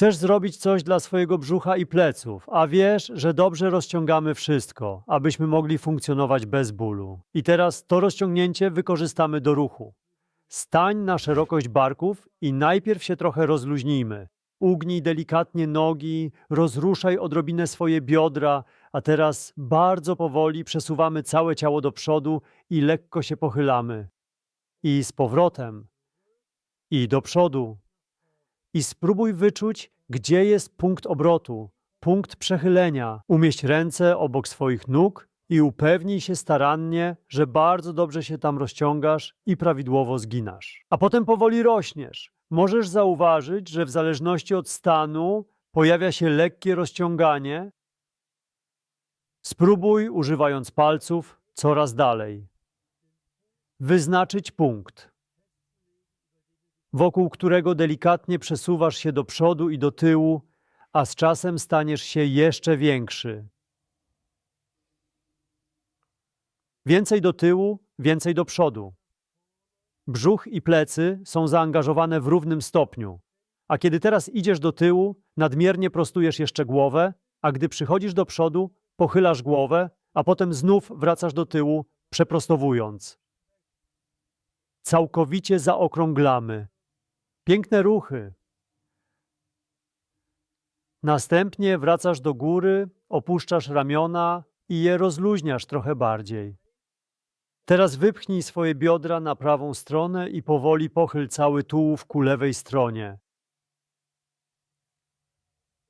Chcesz zrobić coś dla swojego brzucha i pleców, a wiesz, że dobrze rozciągamy wszystko, abyśmy mogli funkcjonować bez bólu. I teraz to rozciągnięcie wykorzystamy do ruchu. Stań na szerokość barków i najpierw się trochę rozluźnijmy. Ugnij delikatnie nogi, rozruszaj odrobinę swoje biodra, a teraz bardzo powoli przesuwamy całe ciało do przodu i lekko się pochylamy. I z powrotem. I do przodu. I spróbuj wyczuć, gdzie jest punkt obrotu, punkt przechylenia. Umieść ręce obok swoich nóg i upewnij się starannie, że bardzo dobrze się tam rozciągasz i prawidłowo zginasz. A potem powoli rośniesz. Możesz zauważyć, że w zależności od stanu pojawia się lekkie rozciąganie. Spróbuj, używając palców, coraz dalej. Wyznaczyć punkt, wokół którego delikatnie przesuwasz się do przodu i do tyłu, a z czasem staniesz się jeszcze większy. Więcej do tyłu, więcej do przodu. Brzuch i plecy są zaangażowane w równym stopniu. A kiedy teraz idziesz do tyłu, nadmiernie prostujesz jeszcze głowę, a gdy przychodzisz do przodu, pochylasz głowę, a potem znów wracasz do tyłu, przeprostowując. Całkowicie zaokrąglamy. Piękne ruchy. Następnie wracasz do góry, opuszczasz ramiona i je rozluźniasz trochę bardziej. Teraz wypchnij swoje biodra na prawą stronę i powoli pochyl cały tułów ku lewej stronie.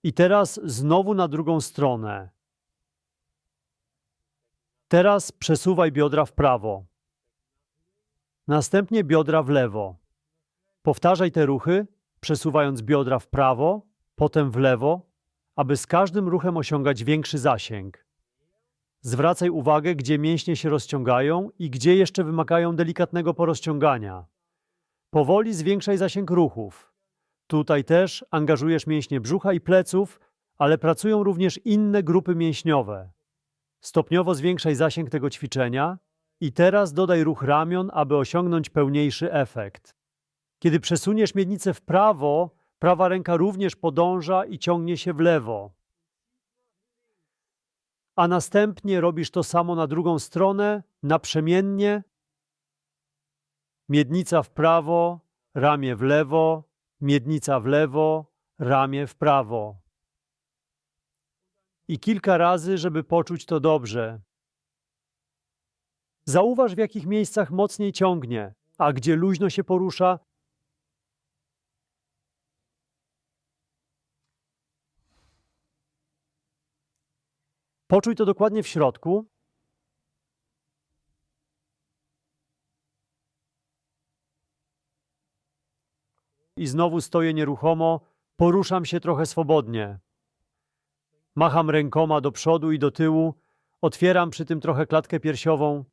I teraz znowu na drugą stronę. Teraz przesuwaj biodra w prawo. Następnie biodra w lewo. Powtarzaj te ruchy, przesuwając biodra w prawo, potem w lewo, aby z każdym ruchem osiągać większy zasięg. Zwracaj uwagę, gdzie mięśnie się rozciągają i gdzie jeszcze wymagają delikatnego porozciągania. Powoli zwiększaj zasięg ruchów. Tutaj też angażujesz mięśnie brzucha i pleców, ale pracują również inne grupy mięśniowe. Stopniowo zwiększaj zasięg tego ćwiczenia i teraz dodaj ruch ramion, aby osiągnąć pełniejszy efekt. Kiedy przesuniesz miednicę w prawo, prawa ręka również podąża i ciągnie się w lewo. A następnie robisz to samo na drugą stronę, naprzemiennie. Miednica w prawo, ramię w lewo, miednica w lewo, ramię w prawo. I kilka razy, żeby poczuć to dobrze. Zauważ, w jakich miejscach mocniej ciągnie, a gdzie luźno się porusza, Poczuj to dokładnie w środku. I znowu stoję nieruchomo, poruszam się trochę swobodnie. Macham rękoma do przodu i do tyłu, otwieram przy tym trochę klatkę piersiową.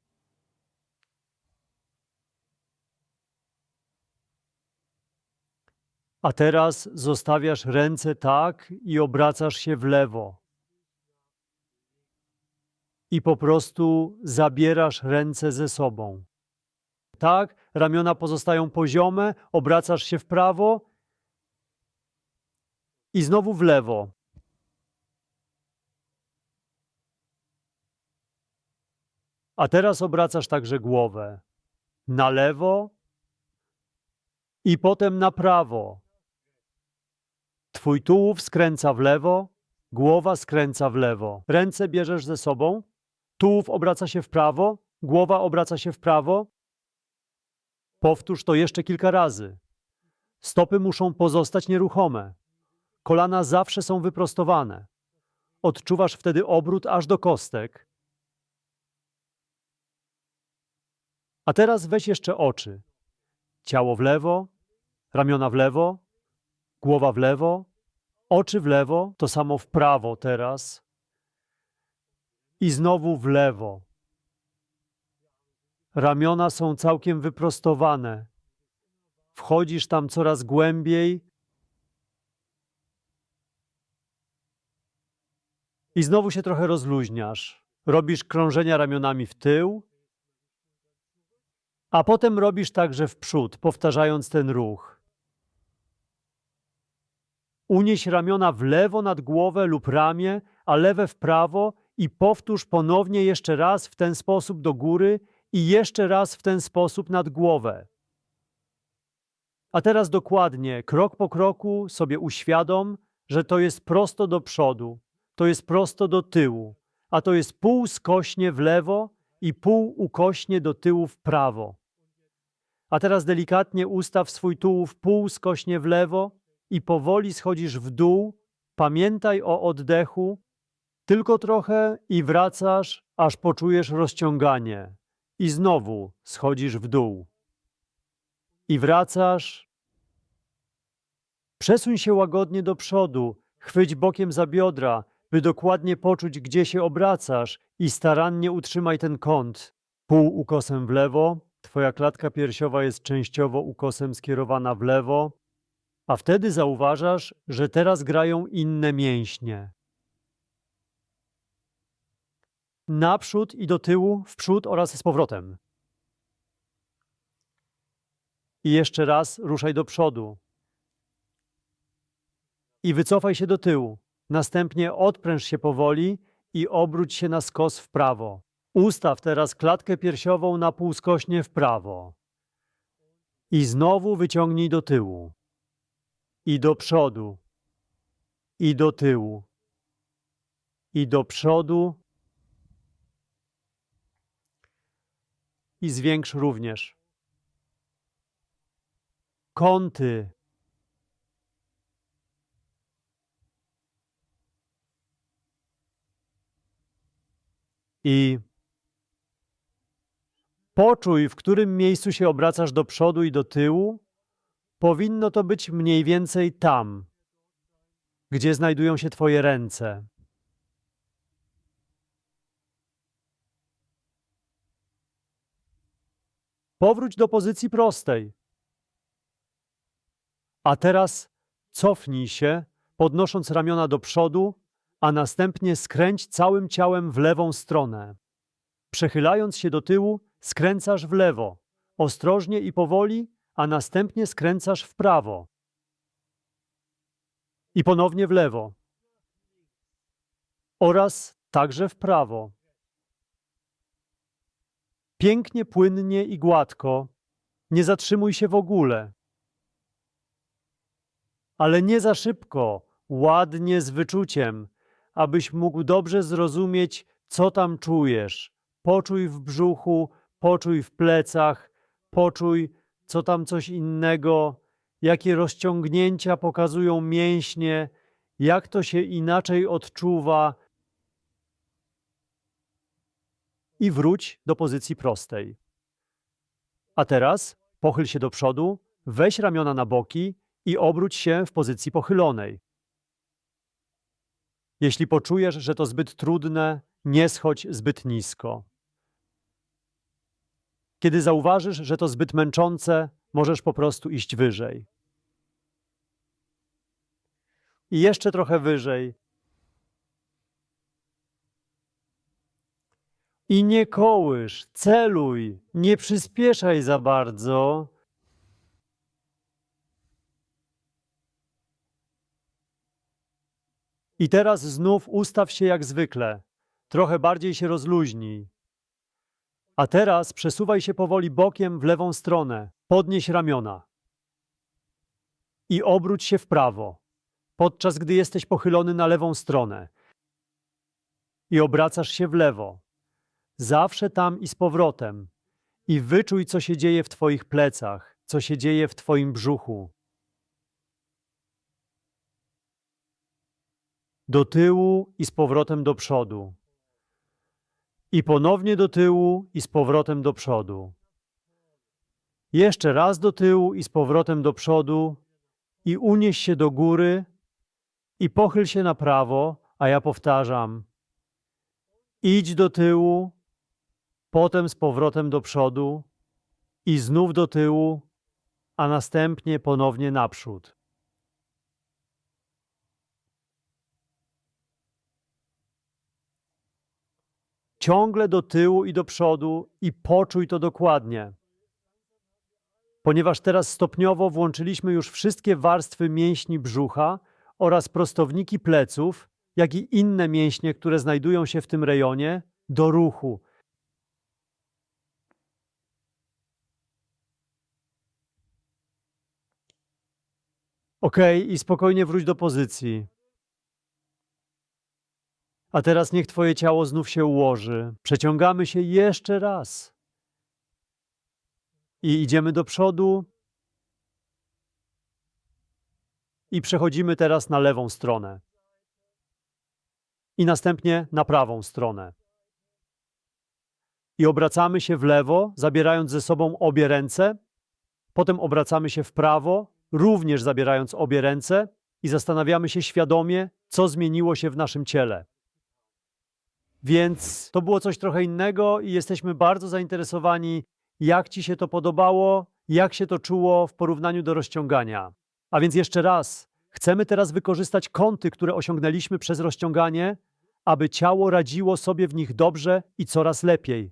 A teraz zostawiasz ręce tak i obracasz się w lewo i po prostu zabierasz ręce ze sobą. Tak, ramiona pozostają poziome, obracasz się w prawo i znowu w lewo. A teraz obracasz także głowę na lewo i potem na prawo. Twój tułów skręca w lewo, głowa skręca w lewo. Ręce bierzesz ze sobą Tułów obraca się w prawo, głowa obraca się w prawo. Powtórz to jeszcze kilka razy. Stopy muszą pozostać nieruchome. Kolana zawsze są wyprostowane. Odczuwasz wtedy obrót aż do kostek. A teraz weź jeszcze oczy. Ciało w lewo, ramiona w lewo, głowa w lewo, oczy w lewo, to samo w prawo teraz i znowu w lewo. Ramiona są całkiem wyprostowane. Wchodzisz tam coraz głębiej i znowu się trochę rozluźniasz. Robisz krążenia ramionami w tył, a potem robisz także w przód, powtarzając ten ruch. Unieś ramiona w lewo nad głowę lub ramię, a lewe w prawo i powtórz ponownie jeszcze raz w ten sposób do góry i jeszcze raz w ten sposób nad głowę. A teraz dokładnie, krok po kroku sobie uświadom, że to jest prosto do przodu, to jest prosto do tyłu, a to jest pół skośnie w lewo i pół ukośnie do tyłu w prawo. A teraz delikatnie ustaw swój tułów pół skośnie w lewo i powoli schodzisz w dół. Pamiętaj o oddechu, tylko trochę i wracasz, aż poczujesz rozciąganie. I znowu schodzisz w dół. I wracasz. Przesuń się łagodnie do przodu, chwyć bokiem za biodra, by dokładnie poczuć, gdzie się obracasz i starannie utrzymaj ten kąt. Pół ukosem w lewo, twoja klatka piersiowa jest częściowo ukosem skierowana w lewo, a wtedy zauważasz, że teraz grają inne mięśnie. Naprzód i do tyłu, w przód oraz z powrotem. I jeszcze raz ruszaj do przodu. I wycofaj się do tyłu. Następnie odpręż się powoli i obróć się na skos w prawo. Ustaw teraz klatkę piersiową na półskośnie w prawo. I znowu wyciągnij do tyłu. I do przodu. I do tyłu. I do przodu. I zwiększ również. Kąty. I poczuj, w którym miejscu się obracasz do przodu i do tyłu. Powinno to być mniej więcej tam, gdzie znajdują się Twoje ręce. Powróć do pozycji prostej. A teraz cofnij się, podnosząc ramiona do przodu, a następnie skręć całym ciałem w lewą stronę. Przechylając się do tyłu, skręcasz w lewo, ostrożnie i powoli, a następnie skręcasz w prawo. I ponownie w lewo. Oraz także w prawo. Pięknie, płynnie i gładko. Nie zatrzymuj się w ogóle. Ale nie za szybko, ładnie, z wyczuciem, abyś mógł dobrze zrozumieć, co tam czujesz. Poczuj w brzuchu, poczuj w plecach, poczuj, co tam coś innego, jakie rozciągnięcia pokazują mięśnie, jak to się inaczej odczuwa. I wróć do pozycji prostej. A teraz pochyl się do przodu, weź ramiona na boki i obróć się w pozycji pochylonej. Jeśli poczujesz, że to zbyt trudne, nie schodź zbyt nisko. Kiedy zauważysz, że to zbyt męczące, możesz po prostu iść wyżej. I jeszcze trochę wyżej. I nie kołysz, celuj, nie przyspieszaj za bardzo. I teraz znów ustaw się jak zwykle. Trochę bardziej się rozluźnij. A teraz przesuwaj się powoli bokiem w lewą stronę. Podnieś ramiona. I obróć się w prawo, podczas gdy jesteś pochylony na lewą stronę. I obracasz się w lewo. Zawsze tam i z powrotem. I wyczuj, co się dzieje w Twoich plecach, co się dzieje w Twoim brzuchu. Do tyłu i z powrotem do przodu. I ponownie do tyłu i z powrotem do przodu. Jeszcze raz do tyłu i z powrotem do przodu. I unieś się do góry i pochyl się na prawo, a ja powtarzam. Idź do tyłu, potem z powrotem do przodu i znów do tyłu, a następnie ponownie naprzód. Ciągle do tyłu i do przodu i poczuj to dokładnie. Ponieważ teraz stopniowo włączyliśmy już wszystkie warstwy mięśni brzucha oraz prostowniki pleców, jak i inne mięśnie, które znajdują się w tym rejonie, do ruchu. Ok, i spokojnie wróć do pozycji. A teraz niech Twoje ciało znów się ułoży. Przeciągamy się jeszcze raz. I idziemy do przodu. I przechodzimy teraz na lewą stronę. I następnie na prawą stronę. I obracamy się w lewo, zabierając ze sobą obie ręce. Potem obracamy się w prawo, również zabierając obie ręce i zastanawiamy się świadomie, co zmieniło się w naszym ciele. Więc to było coś trochę innego i jesteśmy bardzo zainteresowani, jak Ci się to podobało, jak się to czuło w porównaniu do rozciągania. A więc jeszcze raz, chcemy teraz wykorzystać kąty, które osiągnęliśmy przez rozciąganie, aby ciało radziło sobie w nich dobrze i coraz lepiej.